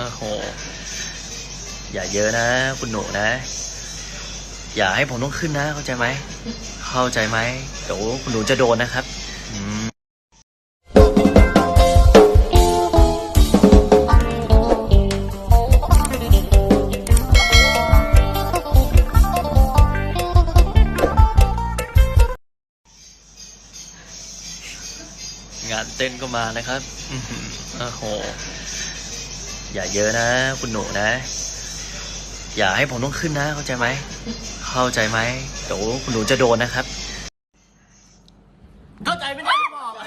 โอ้โห อย่าเยอะนะ คุณหนูนะ อย่าให้ผมต้องขึ้นนะ เข้าใจไหม เข้าใจไหมเดี๋ยวคุณหนูจะโดนนะครับอืมงานเต้นก็มานะครับ โอ้โห อย่าเยอะนะ คุณหนูนะ อย่าให้ผมต้องขึ้นนะ เข้าใจไหม เข้าใจไหมเดี๋ยวคุณหนูจะโดนนะครับ เข้าใจไม่ได้ที่บอกอะ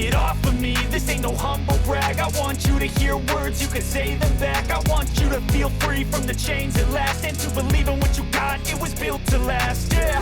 Get off of me, this ain't no humble brag. I want you to hear words, you can say them back. I want you to feel free from the chains at last And to believe in what you got, it was built to last, yeah